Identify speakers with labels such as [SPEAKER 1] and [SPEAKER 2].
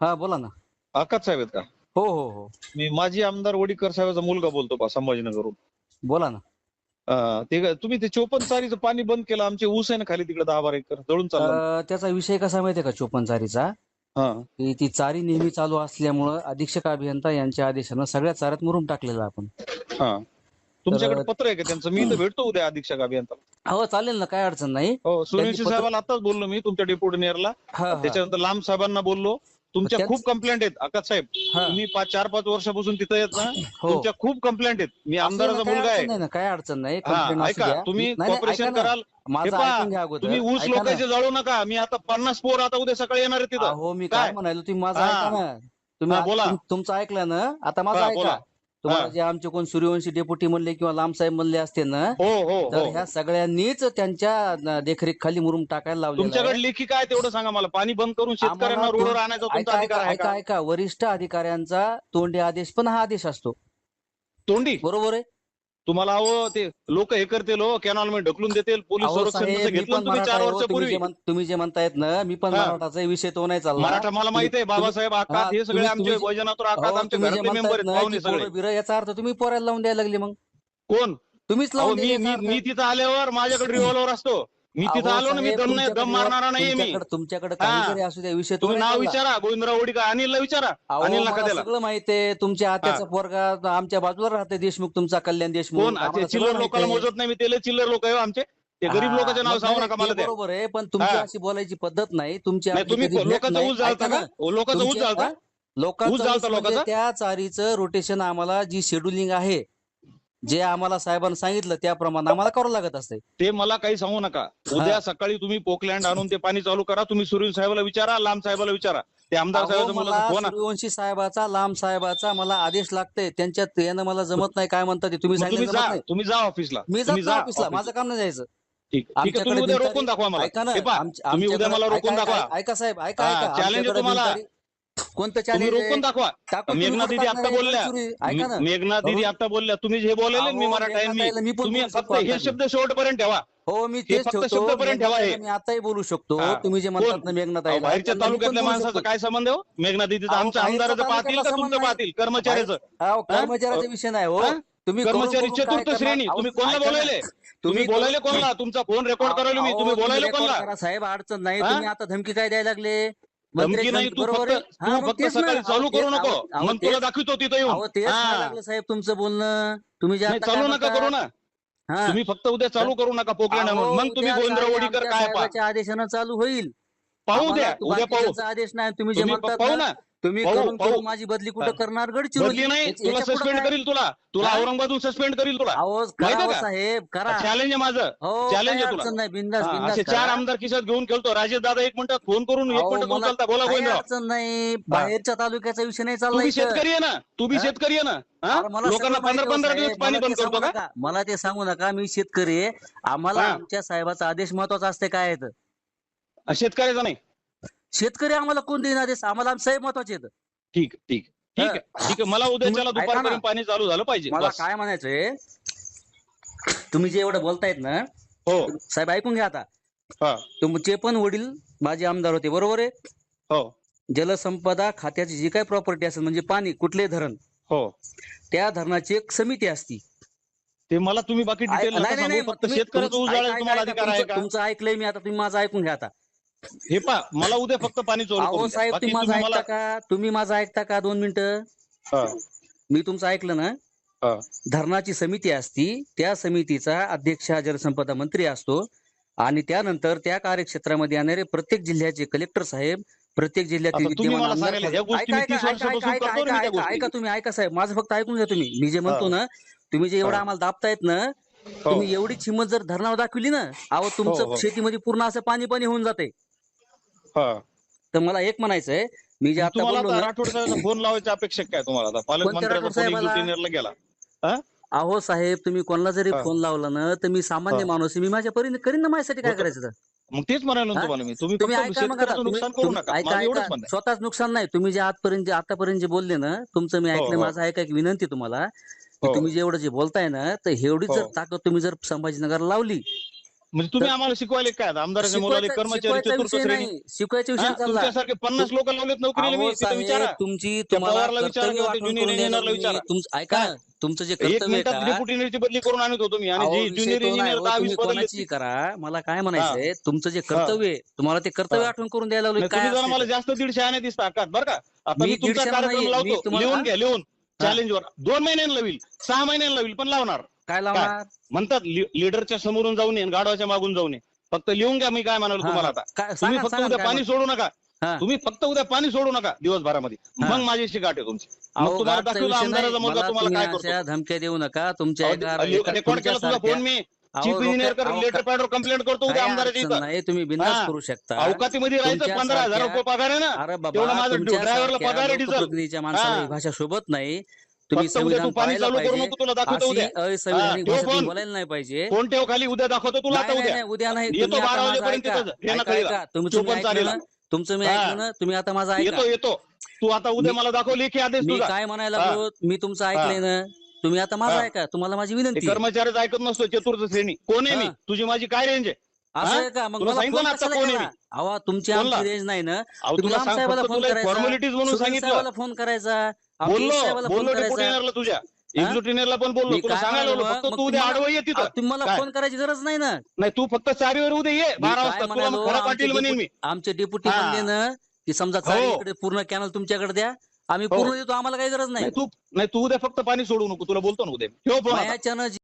[SPEAKER 1] हा बोला ना.
[SPEAKER 2] आकाश साहेब आहेत का?
[SPEAKER 1] हो हो हो.
[SPEAKER 2] मी माजी आमदार वडीकर साहेबाचा मुलगा बोलतो बा संभाजीनगरहून.
[SPEAKER 1] बोला ना.
[SPEAKER 2] अं, ते तुम्ही ते चोपन्न चारीचं पाणी बंद केलं आमचे ऊस आहे ना खाली तिकडे दहा बारा एकर जळून चाललं.
[SPEAKER 1] अं, त्याचा विषय कसा माहितीये का चोपन चारीचा?
[SPEAKER 2] हा.
[SPEAKER 1] की ती चारी नेहमी चालू असल्यामुळं अधीक्षक अभियंता यांच्या आदेशानं सगळ्या चाऱ्यात मुरुम टाकलेला आपण.
[SPEAKER 2] हा. तुमच्याकडे
[SPEAKER 1] तर-
[SPEAKER 2] पत्र आहे का त्यांचं मी तर भेटतो उद्या अधीक्षक अभियंता
[SPEAKER 1] हो चालेल ना काय अडचण नाही
[SPEAKER 2] हो सुनील
[SPEAKER 1] पत्र-
[SPEAKER 2] साहेबाला आताच बोललो मी तुमच्या डेप्युटीनियरला
[SPEAKER 1] हा, हा.
[SPEAKER 2] त्याच्यानंतर लांब साहेबांना बोललो तुमच्या खूप कंप्लेंट आहेत आकाश साहेब
[SPEAKER 1] हा.
[SPEAKER 2] तुम्ही पाच चार पाच वर्षापासून तिथं येत ना
[SPEAKER 1] हो.
[SPEAKER 2] तुमच्या खूप कंप्लेंट आहेत मी
[SPEAKER 1] असं
[SPEAKER 2] आमदाराचा
[SPEAKER 1] काय
[SPEAKER 2] मुलगा
[SPEAKER 1] अडचण
[SPEAKER 2] आहे
[SPEAKER 1] नाही ना काय अडचण नाही
[SPEAKER 2] हा
[SPEAKER 1] complaint असू
[SPEAKER 2] ऐका
[SPEAKER 1] द्या.
[SPEAKER 2] तुम्ही
[SPEAKER 1] नाही, नाही,
[SPEAKER 2] कॉपरेशन
[SPEAKER 1] ना.
[SPEAKER 2] कराल हे
[SPEAKER 1] माझं
[SPEAKER 2] पहा,
[SPEAKER 1] ऐकून घ्या अगोदर
[SPEAKER 2] तुम्ही ऊस
[SPEAKER 1] ऐका ना.
[SPEAKER 2] लोकांचे जळू नका मी आता पन्नास पोर आता उद्या सकाळी येणार आहे तिथं
[SPEAKER 1] अहो मी काय
[SPEAKER 2] काय?
[SPEAKER 1] म्हणालो तुम्ही माझं
[SPEAKER 2] हा.
[SPEAKER 1] ऐका ना तुम्ही
[SPEAKER 2] हा, बोला.
[SPEAKER 1] तुम- तुमचं ऐकलं ना आता माझं
[SPEAKER 2] हा,
[SPEAKER 1] ऐका
[SPEAKER 2] बोला.
[SPEAKER 1] तुम्हाला. जे आमचे कोण सूर्यवंशी डेप्युटी म्हणले किंवा लांब साहेब म्हणले असते ना
[SPEAKER 2] हो हो
[SPEAKER 1] तर
[SPEAKER 2] हो.
[SPEAKER 1] ह्या सगळ्यांनीच त्यांच्या देखरेख खाली मुरुम टाकायला लावलेला आहे.
[SPEAKER 2] तुमच्याकडे लेखी काय तेवढं सांगा मला. पाणी बंद करून शेतकऱ्यांना रोडवर आणायचा तुमचा
[SPEAKER 1] ऐका
[SPEAKER 2] अधिकार
[SPEAKER 1] ऐका
[SPEAKER 2] आहे
[SPEAKER 1] ऐका
[SPEAKER 2] का?
[SPEAKER 1] ऐका. वरिष्ठ अधिकाऱ्यांचा तोंडी आदेश पण हा आदेश असतो.
[SPEAKER 2] तोंडी?
[SPEAKER 1] बरोबर आहे?
[SPEAKER 2] तुम्हाला अहो ते लोक हे करतील हो कॅनॉलमध्ये ढकलून देतील पोलीस
[SPEAKER 1] अहो
[SPEAKER 2] संरक्षण
[SPEAKER 1] साहेब
[SPEAKER 2] जसं
[SPEAKER 1] मी
[SPEAKER 2] घेतलं
[SPEAKER 1] पण
[SPEAKER 2] ना तुम्ही
[SPEAKER 1] मराठा
[SPEAKER 2] चार
[SPEAKER 1] आहे हो. तुम्ही
[SPEAKER 2] वर्षापूर्वी
[SPEAKER 1] जे म्हण- तुम्ही जे म्हणतायत ना मी पण
[SPEAKER 2] हा.
[SPEAKER 1] मराठाचा विषय तो नाही चालला
[SPEAKER 2] मराठा मला माहीत आहे बाबासाहेब आकाश हे सगळे
[SPEAKER 1] तुम्ही-
[SPEAKER 2] आमचे
[SPEAKER 1] तुम्ही- अहो,
[SPEAKER 2] आकाश आमचे
[SPEAKER 1] तुम्ही जे
[SPEAKER 2] घरातले मेंबर आहेत
[SPEAKER 1] ना
[SPEAKER 2] पाहुणे
[SPEAKER 1] की
[SPEAKER 2] सगळे
[SPEAKER 1] पोरं बिरं, याचा अर्थ तुम्ही पोरायला लावून द्यायला लागले मग
[SPEAKER 2] कोण
[SPEAKER 1] तुम्हीच
[SPEAKER 2] अहो
[SPEAKER 1] लावून
[SPEAKER 2] मी मी
[SPEAKER 1] याचा
[SPEAKER 2] मी
[SPEAKER 1] अर्थ.
[SPEAKER 2] तिथं आल्यावर माझ्याकडे रिव्हॉल्वर असतो मी तिथं आलो ना मी दम नाही दम मारणारा नाहीये मी
[SPEAKER 1] तुमच्याकडे तुमच्याकडे काही. जरी असू द्या विषय
[SPEAKER 2] तुम्ही
[SPEAKER 1] नाही
[SPEAKER 2] नाव. विचारा गोविंदराव ओडी का अनिलला विचारा अनिल नका त्याला
[SPEAKER 1] सगळं माहितीये तुमच्या आत्याचा पोरगा आमच्या बाजूला राहते देशमुख तुमचा कल्याण देशमुख
[SPEAKER 2] चिल्लर लोकांना. मोजत नाही मी त्याला चिल्लर लोक आहे हो आमचे ते गरीब लोकांचे नाव सांगू
[SPEAKER 1] नाही,
[SPEAKER 2] नका मला
[SPEAKER 1] बरोबर आहे पण तुमची. अशी बोलायची पद्धत नाही तुमची
[SPEAKER 2] नाही तुम्ही लोकांचा
[SPEAKER 1] नाही.
[SPEAKER 2] ऊस जाळता का लोकांचा जाळता ऊस जाळता
[SPEAKER 1] म्हणजे
[SPEAKER 2] लोकांचा?
[SPEAKER 1] त्या चारीचं रोटेशन आम्हाला जी शेड्युलिंग आहे जे आम्हाला साहेबांनी सांगितलं त्याप्रमाणे आम्हाला करावं लागत असते.
[SPEAKER 2] ते मला काही सांगू नका. उद्या सकाळी तुम्ही पोकलँड आणून ते पाणी चालू करा तुम्ही सुनील साहेबाला विचारा लांब साहेबाला विचारा. ते आमदार
[SPEAKER 1] अहो,
[SPEAKER 2] साहेबाचा
[SPEAKER 1] मला
[SPEAKER 2] फोन.
[SPEAKER 1] सूर्यवंशी साहेबाचा लांब साहेबाचा मला आदेश लागते. त्यांच्यात यानं मला जमत नाही काय म्हणतात ते तुम्ही
[SPEAKER 2] तुम्ही
[SPEAKER 1] सांगितलं
[SPEAKER 2] जा
[SPEAKER 1] जमत नाही.
[SPEAKER 2] तुम्ही जा ऑफिसला.
[SPEAKER 1] मी
[SPEAKER 2] तुम्ही
[SPEAKER 1] जात
[SPEAKER 2] जा
[SPEAKER 1] ऑफिसला. माझं काम नाही जायचं.
[SPEAKER 2] ठीक ठीक आहे
[SPEAKER 1] आमच्याकडे
[SPEAKER 2] उद्या रोखून दाखवा मला.
[SPEAKER 1] ऐका ना
[SPEAKER 2] हे पहा,
[SPEAKER 1] आमच्या-
[SPEAKER 2] तुम्ही उद्या
[SPEAKER 1] आमच्याकडे-
[SPEAKER 2] मला रोखून
[SPEAKER 1] ऐका-
[SPEAKER 2] दाखवा.
[SPEAKER 1] ऐका- ऐका साहेब ऐका
[SPEAKER 2] हा,
[SPEAKER 1] ऐका
[SPEAKER 2] challenge आहे
[SPEAKER 1] आमच्याकडे
[SPEAKER 2] तुम्हाला.
[SPEAKER 1] कोणतं
[SPEAKER 2] तुम्ही रोखून
[SPEAKER 1] चॅलेंज
[SPEAKER 2] दाखवा मेघना दिदी आता बोलल्या.
[SPEAKER 1] ऐका ना.
[SPEAKER 2] मेघना दिदी. आता बोलल्या. तुम्ही जे बोलले मी मराठा आहे
[SPEAKER 1] मेघनाताईला मी
[SPEAKER 2] मी
[SPEAKER 1] पण
[SPEAKER 2] तुम्ही
[SPEAKER 1] बोलू
[SPEAKER 2] फक्त
[SPEAKER 1] शकतो
[SPEAKER 2] हे
[SPEAKER 1] आता.
[SPEAKER 2] शब्द शेवटपर्यंत ठेवा.
[SPEAKER 1] हो मी
[SPEAKER 2] हे
[SPEAKER 1] तेच
[SPEAKER 2] फक्त
[SPEAKER 1] ठेवतो.
[SPEAKER 2] शब्दपर्यंत ठेवा हे.
[SPEAKER 1] मी आताही बोलू शकतो.
[SPEAKER 2] हा.
[SPEAKER 1] तुम्ही जे? म्हणतात ना
[SPEAKER 2] अहो,
[SPEAKER 1] मेघनाताई
[SPEAKER 2] बाहेरच्या तालुक्यातल्या माणसाचं काय संबंध हो? मेघना दिदीचं
[SPEAKER 1] अहो,
[SPEAKER 2] आमच्या आमदाराचं पाहतील का तुमचं पाहतील कर्मचाऱ्याचं.
[SPEAKER 1] कर्मचाऱ्याचा विषय नाही. हो
[SPEAKER 2] हा?
[SPEAKER 1] तुम्ही करून-
[SPEAKER 2] कर्मचारी
[SPEAKER 1] करून काय
[SPEAKER 2] चतुर्थ
[SPEAKER 1] करणार?
[SPEAKER 2] श्रेणी.
[SPEAKER 1] अहो,
[SPEAKER 2] तुम्ही कोणाला
[SPEAKER 1] ऐका ना.
[SPEAKER 2] बोलायले? तुम्ही बोलायले कोणला? तुमचा फोन रेकॉर्ड करायला मी.
[SPEAKER 1] अहो,
[SPEAKER 2] तुम्ही बोलायले
[SPEAKER 1] record
[SPEAKER 2] कोणला?
[SPEAKER 1] करा, साहेब अडचण नाही.
[SPEAKER 2] हा?
[SPEAKER 1] तुम्ही आता धमकी काय द्यायला लागले?
[SPEAKER 2] धमकी नाही तू फक्त तू फक्त. सकाळी चालू करू नको. मग तुला दाखवतो तिथं येऊन.
[SPEAKER 1] साहेब तुमचं बोलणं. तुम्ही
[SPEAKER 2] चालू नका? करू ना.
[SPEAKER 1] हा.
[SPEAKER 2] तुम्ही फक्त उद्या चालू करू नका आणून मग तुम्ही
[SPEAKER 1] उद्या
[SPEAKER 2] गोविंदराव
[SPEAKER 1] काय आदेशानं चालू होईल.
[SPEAKER 2] पाहू द्या उद्या पाहू.
[SPEAKER 1] आदेश नाही. तुम्ही जे
[SPEAKER 2] पाहू
[SPEAKER 1] ना. तुम्ही करून माझी बदली कुठं. करणार गडचिरोली
[SPEAKER 2] बदली नाही
[SPEAKER 1] याच्या-
[SPEAKER 2] तुला सस्पेंड? करील तुला तुला? औरंगाबादून सस्पेंड करील तुला माहिती आहे
[SPEAKER 1] हो
[SPEAKER 2] का?
[SPEAKER 1] साहेब करा
[SPEAKER 2] चॅलेंज आहे माझं
[SPEAKER 1] हो
[SPEAKER 2] challenge
[SPEAKER 1] काही
[SPEAKER 2] आहे तुला.
[SPEAKER 1] अडचण नाही बिंदास
[SPEAKER 2] हा,
[SPEAKER 1] बिंदास
[SPEAKER 2] असे चार आमदार खिशात घेऊन खेळतो राजेश दादा एक मिनिटात फोन करून एक
[SPEAKER 1] मला-
[SPEAKER 2] उचलता बोला गोविंदराव
[SPEAKER 1] अडचण नाही बाहेरच्या तालुक्याचा विषय नाही
[SPEAKER 2] तू
[SPEAKER 1] चालला
[SPEAKER 2] बी
[SPEAKER 1] इथं.
[SPEAKER 2] शेतकरी आहे ना तू बी
[SPEAKER 1] हा?
[SPEAKER 2] शेतकरी आहे ना हा?
[SPEAKER 1] अरे मला
[SPEAKER 2] लोकांना
[SPEAKER 1] सगळं माहिती
[SPEAKER 2] पंधरा
[SPEAKER 1] आहे
[SPEAKER 2] पंधरा
[SPEAKER 1] साहेब,
[SPEAKER 2] दिवस पाणी
[SPEAKER 1] मला
[SPEAKER 2] बंद
[SPEAKER 1] ते
[SPEAKER 2] करतो
[SPEAKER 1] सांगू
[SPEAKER 2] का
[SPEAKER 1] नका. मला ते सांगू नका मी शेतकरी आहे आम्हाला
[SPEAKER 2] हा.
[SPEAKER 1] आमच्या साहेबाचा आदेश महत्त्वाचा असते काय आहे तर.
[SPEAKER 2] शेतकऱ्याचा नाही
[SPEAKER 1] शेतकरी आम्हाला कोण देईन आदेश आम्हाला आमचे महत्त्वाचे आहेत.
[SPEAKER 2] ठीक ठीक. ठीक आहे. ठीक आहे. मला उद्याच्याला
[SPEAKER 1] तुम्ही- ऐका ना.
[SPEAKER 2] दुपारपर्यंत पाणी चालू झालं पाहिजे.
[SPEAKER 1] मला
[SPEAKER 2] बस.
[SPEAKER 1] काय म्हणायचंय? तुम्ही जे एवढं बोलतायत ना
[SPEAKER 2] हो.
[SPEAKER 1] साहेब ऐकून घ्या आता.
[SPEAKER 2] हा.
[SPEAKER 1] तुमचे पण वडील माझे आमदार होते बरोबर आहे?
[SPEAKER 2] हो.
[SPEAKER 1] जलसंपदा खात्याची जी काही प्रॉपर्टी असेल म्हणजे पाणी कुठले धरण
[SPEAKER 2] हो.
[SPEAKER 1] त्या धरणाची एक समिती असती.
[SPEAKER 2] ते मला तुम्ही बाकी
[SPEAKER 1] ऐ-
[SPEAKER 2] डिटेल
[SPEAKER 1] नाही नाही नाही
[SPEAKER 2] फक्त
[SPEAKER 1] तुम्ही-
[SPEAKER 2] शेतकऱ्याचं ऊस
[SPEAKER 1] तुमचं-
[SPEAKER 2] जाळायला
[SPEAKER 1] ऐका-
[SPEAKER 2] तुम्हाला
[SPEAKER 1] ऐका-
[SPEAKER 2] अधिकार आहे
[SPEAKER 1] तुमचं-
[SPEAKER 2] का?
[SPEAKER 1] तुमचं ऐकलंय मी आता तुम्ही माझं ऐकून घ्या आता.
[SPEAKER 2] हे पा मला उद्या फक्त पाणी
[SPEAKER 1] अहो. साहेब तुम्ही माझं ऐकता का तुम्ही माझं ऐकता का दोन मिनिटं मी तुमचं ऐकलं ना. धरणाची समिती असती त्या समितीचा अध्यक्ष हा जलसंपदा मंत्री असतो आणि त्यानंतर त्या कार्यक्षेत्रामध्ये येणारे प्रत्येक जिल्ह्याचे कलेक्टर साहेब प्रत्येक जिल्ह्यातील विद्यमान ऐका
[SPEAKER 2] मी
[SPEAKER 1] ऐका
[SPEAKER 2] 30
[SPEAKER 1] ऐका
[SPEAKER 2] वर्षापासून
[SPEAKER 1] ऐका
[SPEAKER 2] करतो ना मी त्या
[SPEAKER 1] ऐका
[SPEAKER 2] गोष्टी.
[SPEAKER 1] ऐका तुम्ही ऐका साहेब माझं फक्त ऐकून घ्या तुम्ही मी जे म्हणतो ना तुम्ही जे एवढं. आम्हाला दाबतायत ना
[SPEAKER 2] हो.
[SPEAKER 1] तुम्ही एवढी हिंमत जर धरणावर दाखवली ना अहो
[SPEAKER 2] हो,
[SPEAKER 1] तुमचं
[SPEAKER 2] हो.
[SPEAKER 1] शेतीमध्ये पूर्ण असं पाणी पाणी होऊन जाते. तर मला एक म्हणायचंय मी जे आता बोललो ना
[SPEAKER 2] राठोड फोन लावायची अपेक्षा काय तुम्हाला आता पालकमंत्र्याचा फोन गेला हा?
[SPEAKER 1] अहो साहेब तुम्ही कोणाला जरी
[SPEAKER 2] हा.
[SPEAKER 1] फोन लावला ना तर मी सामान्य
[SPEAKER 2] हा.
[SPEAKER 1] माणूस आहे. मी माझ्या परीने करीन ना माझ्यासाठी काय. करायचं तर?
[SPEAKER 2] मग तेच म्हणालो ना
[SPEAKER 1] हा?
[SPEAKER 2] तुम्हाला मी तुम्ही
[SPEAKER 1] तुम्ही
[SPEAKER 2] फक्त
[SPEAKER 1] ऐका मग आता
[SPEAKER 2] शेतकऱ्याचं
[SPEAKER 1] तुम्ही
[SPEAKER 2] नुकसान करू
[SPEAKER 1] तुम्ही-
[SPEAKER 2] नका
[SPEAKER 1] ऐका
[SPEAKER 2] माझं एवढंच
[SPEAKER 1] ऐका
[SPEAKER 2] म्हणणं आहे.
[SPEAKER 1] स्वतःच नुकसान नाही तुम्ही जे आजपर्यंत जे आतापर्यंत जे बोलले ना तुमचं मी
[SPEAKER 2] हो,
[SPEAKER 1] ऐकलं
[SPEAKER 2] हो.
[SPEAKER 1] माझं ऐका एक विनंती आहे तुम्हाला की
[SPEAKER 2] हो.
[SPEAKER 1] तुम्ही जे एवढं जे बोलताय ना तर एवढी जर
[SPEAKER 2] हो.
[SPEAKER 1] ताकद तुम्ही जर संभाजीनगरला लावली
[SPEAKER 2] म्हणजे तुम्ही आम्हाला शिकवायले काय आमदाराच्या मुलाले
[SPEAKER 1] शिकवायचा
[SPEAKER 2] कर्मचारी
[SPEAKER 1] शिकवायचा
[SPEAKER 2] चतुर्थ
[SPEAKER 1] विषय
[SPEAKER 2] श्रेणी?
[SPEAKER 1] नाही. शिकवायचा विषय
[SPEAKER 2] हा,
[SPEAKER 1] चालला
[SPEAKER 2] तुमच्यासारखे पन्नास लोक लावलेत नोकरीला मी
[SPEAKER 1] अहो
[SPEAKER 2] तिथं
[SPEAKER 1] साहेब,
[SPEAKER 2] विचारा.
[SPEAKER 1] तुमची
[SPEAKER 2] त्या
[SPEAKER 1] तुम्हाला
[SPEAKER 2] पवारला विचारा
[SPEAKER 1] कर्तव्य
[SPEAKER 2] किंवा
[SPEAKER 1] वाटून
[SPEAKER 2] ज्युनियर
[SPEAKER 1] करून द्यायला
[SPEAKER 2] इंजिनियरला
[SPEAKER 1] तुम्ही-
[SPEAKER 2] विचारा.
[SPEAKER 1] तुमचं ऐका ना, तुमचं जे
[SPEAKER 2] एक
[SPEAKER 1] कर्तव्य आहे
[SPEAKER 2] मिनिटात
[SPEAKER 1] का
[SPEAKER 2] डेप्युटी इंजिनियरची बदली करून आणत होतो मी आणि
[SPEAKER 1] अहो,
[SPEAKER 2] जी
[SPEAKER 1] विषय
[SPEAKER 2] ज्युनियर
[SPEAKER 1] तो नाही.
[SPEAKER 2] इंजिनियर
[SPEAKER 1] हो,
[SPEAKER 2] दहा
[SPEAKER 1] तुम्ही
[SPEAKER 2] वीस बदलले
[SPEAKER 1] कोणाची करा? मला काय म्हणायचंय तुमचं जे कर्तव्य आहे तुम्हाला ते कर्तव्य
[SPEAKER 2] हा.
[SPEAKER 1] आठवण करून द्यायला लागलोय
[SPEAKER 2] तुम्ही
[SPEAKER 1] काय
[SPEAKER 2] जरा मला? जास्त दीडशे आणे दिसता का बरं का? आता
[SPEAKER 1] मी
[SPEAKER 2] मी तुमचा कार्यक्रम
[SPEAKER 1] नाही, मी
[SPEAKER 2] लावतो.
[SPEAKER 1] तुम्हाला-
[SPEAKER 2] लिहून घ्या लिहून. चॅलेंज वर. दोन महिन्यांना लावील सहा महिन्यांना लावील पण लावणार.
[SPEAKER 1] काय लावणार?
[SPEAKER 2] म्हणतात लीडरच्या समोरून जाऊन ये आणि गाढवाच्या मागून जाऊन ये फक्त लिहून घ्या मी काय म्हणालो तुम्हाला आता. तुम्ही फक्त उद्या पाणी सोडू नका. तुम्ही फक्त उद्या पाणी सोडू नका दिवसभरामध्ये. मग माझ्याशी गाठ आहे तुमची. तुम्हाला
[SPEAKER 1] धमक्या देऊ नका. तुमच्या
[SPEAKER 2] रेकॉर्ड केला तुझा फोन मी. चीफ इंजिनियर लेटर पॅडवर कंप्लेंट करतो उद्या आमदाराच्या
[SPEAKER 1] नाही. तुम्ही
[SPEAKER 2] हा.
[SPEAKER 1] करू शकता.
[SPEAKER 2] अवकातीमध्ये राहायचं पंधरा हजार रुपये पगार आहे ना.
[SPEAKER 1] अरे बाबा
[SPEAKER 2] माझं ड्रायव्हरला पगार आहे डिझेल
[SPEAKER 1] माणसाला.
[SPEAKER 2] ही
[SPEAKER 1] भाषा शोभत नाही. तुम्ही संविधान
[SPEAKER 2] पाणी चालू करू नको तुला दाखवतो उद्या.
[SPEAKER 1] असंविधानिक भाषा. बोलायला नाही पाहिजे.
[SPEAKER 2] फोन ठेव खाली उद्या दाखवतो तुला आता उद्या.
[SPEAKER 1] नाही, उद्या नाही.
[SPEAKER 2] येतो बारा वाजेपर्यंत
[SPEAKER 1] तुमचं मी. ऐकलं ना? तुम्ही आता माझं ऐका.
[SPEAKER 2] येतो येतो. तू आता उद्या मला दाखव लेखी आदेश
[SPEAKER 1] मी काय म्हणायला मी तुमचं ऐकलंय ना? तुम्ही आता माझं. ऐका. तुम्हाला माझी विनंती.
[SPEAKER 2] कर्मचारीच ऐकत नसतो चतुर्थ श्रेणी. कोण आहे मी. तुझी माझी काय रेंज आहे?
[SPEAKER 1] असं? आहे का? मग
[SPEAKER 2] तुला
[SPEAKER 1] मला
[SPEAKER 2] सांगितलं
[SPEAKER 1] फोन
[SPEAKER 2] ना आता
[SPEAKER 1] कशाला
[SPEAKER 2] कोण आहे?
[SPEAKER 1] केला? अहो तुमची? आमची रेंज नाही ना.
[SPEAKER 2] अहो तुला सांग
[SPEAKER 1] साहेबाला
[SPEAKER 2] फक्त
[SPEAKER 1] फोन
[SPEAKER 2] तुला
[SPEAKER 1] करायचा.
[SPEAKER 2] फॉर्मॅलिटीज म्हणून
[SPEAKER 1] सुनील
[SPEAKER 2] सांगितलं.
[SPEAKER 1] साहेबाला फोन करायचा.
[SPEAKER 2] बोललो.
[SPEAKER 1] साहेबाला फोन
[SPEAKER 2] बोललो डेप्युटी
[SPEAKER 1] करायचा.
[SPEAKER 2] इंजिनियरला तुझ्या. पण बोललो.
[SPEAKER 1] मी
[SPEAKER 2] तुला
[SPEAKER 1] काय
[SPEAKER 2] सांगायला
[SPEAKER 1] म्हणालो?
[SPEAKER 2] फक्त
[SPEAKER 1] मग
[SPEAKER 2] तू उद्या
[SPEAKER 1] तुम्हाला-
[SPEAKER 2] आडवं ये
[SPEAKER 1] अहो,
[SPEAKER 2] तिथं.
[SPEAKER 1] तुम्ही मला
[SPEAKER 2] काय?
[SPEAKER 1] फोन करायची गरज नाही ना?
[SPEAKER 2] नाही तू फक्त चारीवर उद्या ये.
[SPEAKER 1] मी
[SPEAKER 2] बारा
[SPEAKER 1] काय
[SPEAKER 2] वाजता तुला
[SPEAKER 1] म्हणालो,
[SPEAKER 2] मग खरा
[SPEAKER 1] आमचे
[SPEAKER 2] पाटील म्हणेन मी.
[SPEAKER 1] डेप्यु- आमचे डेप्युटी
[SPEAKER 2] हा.
[SPEAKER 1] म्हणले ना की समजा
[SPEAKER 2] हो.
[SPEAKER 1] चाळीकडे पूर्ण कॅनल तुमच्याकडे द्या. आम्ही
[SPEAKER 2] हो.
[SPEAKER 1] पूर्ण देतो आम्हाला काही गरज नाही.
[SPEAKER 2] नाही तू नाही तू उद्या फक्त पाणी सोडू नको. तुला बोलतो ना उद्या. ठेव फोन आता.
[SPEAKER 1] मायाच्यानं